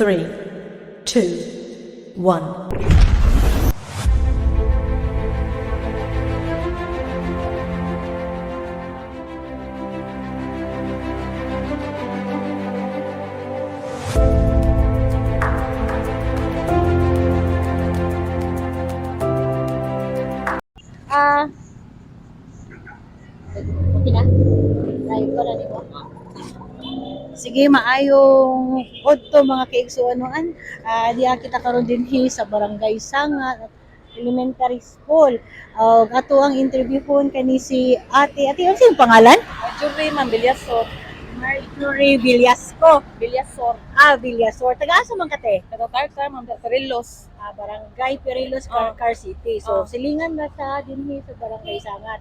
three, two, one. Ah. Okay na? Ko na nimo. Sige, maayong odto mga kaigsuanuan. Ah, diha kita karon dinhi sa Barangay Sanga Elementary School. Uh, ato ang interview po kani si Ate. Ate, ano siyang pangalan? Jury man, Marjorie Villasco. Bilyasor. Ah, Villasor. Taga-asa man kate? Nagkakarkar, man, Carilos. Ah, Barangay Perilos, Carcar City. So, Oh. silingan na sa dinhi sa Barangay Sangat.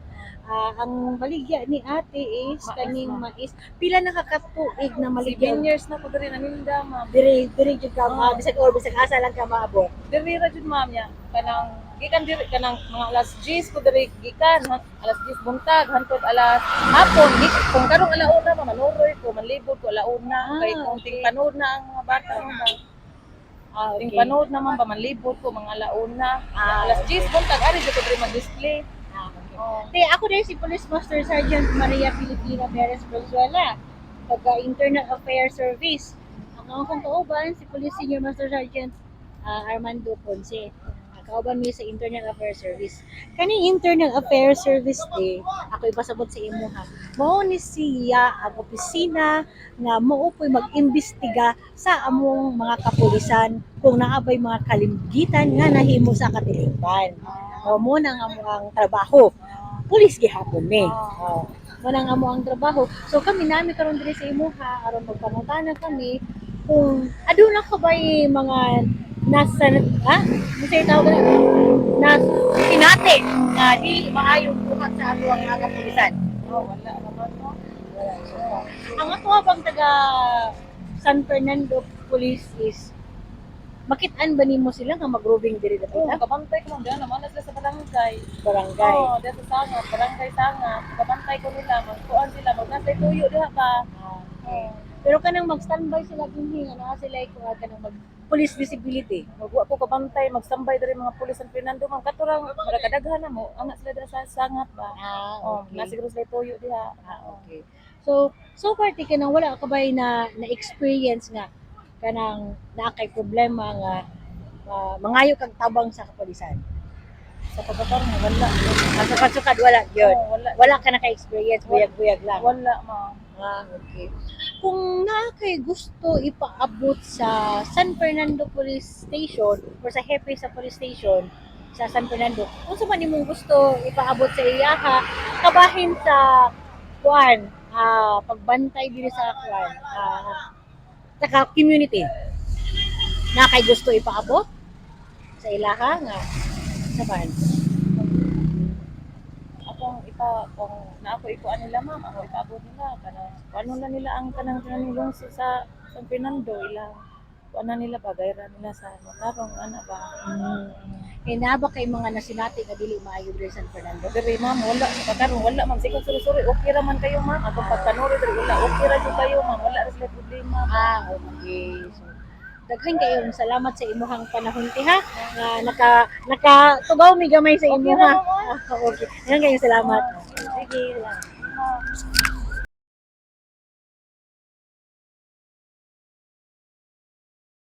Ah, ang maligya ni ate is Mais, kaning ma'am. mais. Pila nakakatuig na maligya? 7 years na po diri naninda, ma'am. Diri diri jud ka Oh. ah, bisag or bisag asa lang ka maabot. Diri ra jud ma'am niya. Kanang gikan diri kanang mga alas 10 ko diri gikan, alas 10 buntag hangtod alas hapon. Di, kung karong alauna ma manuroy ko, manlibot ko alauna. Ah, kay kung okay. ting panood na ang mga bata mo ba. Ah, Ting panood naman ba manlibot ko mga alauna. Ah, alas 10 buntag ari ko diri mag-display. Ah, okay. Oh. Te, ako din si Police Master Sergeant Maria Filipina Perez Valenzuela, taga Internal Affairs Service. Ang akong kauban si Police Senior Master Sergeant ah, Armando Ponce. Kauban mi sa Internal Affairs Service. Kani Internal Affairs Service te, ako ipasabot sa imo ha. Mao ni siya ang opisina nga maupoy mag-imbestiga sa among mga kapulisan kung naabay mga kalimgitan nga nahimo sa katilipan. O mo nang amo ang trabaho. Pulis gihapon ni. Oh. Mo nang amo ang trabaho. So kami nami karon diri sa imuha aron magpangutana kami kung aduna ka ba mga nasa ha? Misay tawag na na kinate na di maayong buhat sa ato ang mga kapulisan. Oh, wala naman no. Ang ako bang taga San Fernando Police is makitaan ba nimo sila nga mag-roving diri Oh, dapit kabantay ko diyan naman sila sa barangay. barangay? Oo, oh, dito sa Sangat, barangay Sangat. Kabantay ko nila, magkuhan sila, magnasay tuyo diha ba? Ah, okay. Pero kanang mag-standby sila dinhi nga naa sila ikaw kanang mag police visibility. Magwa ko kabantay, magsambay diri mga pulis San Fernando, man katurang mara kadaghan na mo, angat sila diha sa Sangat ba? Ah, Oh, nasiguro sila tuyo diha. Ah, okay. So, so far ti kanang wala ka ba na na experience nga kanang naa kay problema nga ah, mangayo kag tabang sa kapulisan. Sa pagkatar mo, wala. Ang sukad-sukad wala gyud. Oo, wala. Wala ka na ka-experience, buyag-buyag lang. Wala, ma. Ah, okay. Kung na kay gusto ipaabot sa San Fernando Police Station or sa hepe sa police station sa San Fernando, kung sa man imong gusto ipaabot sa iyaha, kabahin sa kuan, ah, pagbantay diri sa kuan, ah, sa community. Na kay gusto ipaabot sa ilaha nga sa ban. Akong ipa, kung na ako ikuan nila, ma'am, ako ipaabot nila. Kanang, ano na nila ang kanang kanang sa San Fernando, ilang, ano nila ba, gayra nila sa matarong, ano ba? Mm. Kaya na ba kay mga nasinati nga dili maayo diri sa San Fernando? Diri ma'am, wala sa katarong, wala ma'am. Sige, suri-suri, okay ra man kayo ma'am. Atong pagkanuri diri, wala, okay ra jud kayo ma'am. Wala ra sila problema. Ah, okay. So, daghan kayo salamat sa imuhang panahon ti ha. Nga naka naka tugaw mi gamay sa imo ha. Ah, okay. Daghan kayo salamat. Sige, salamat.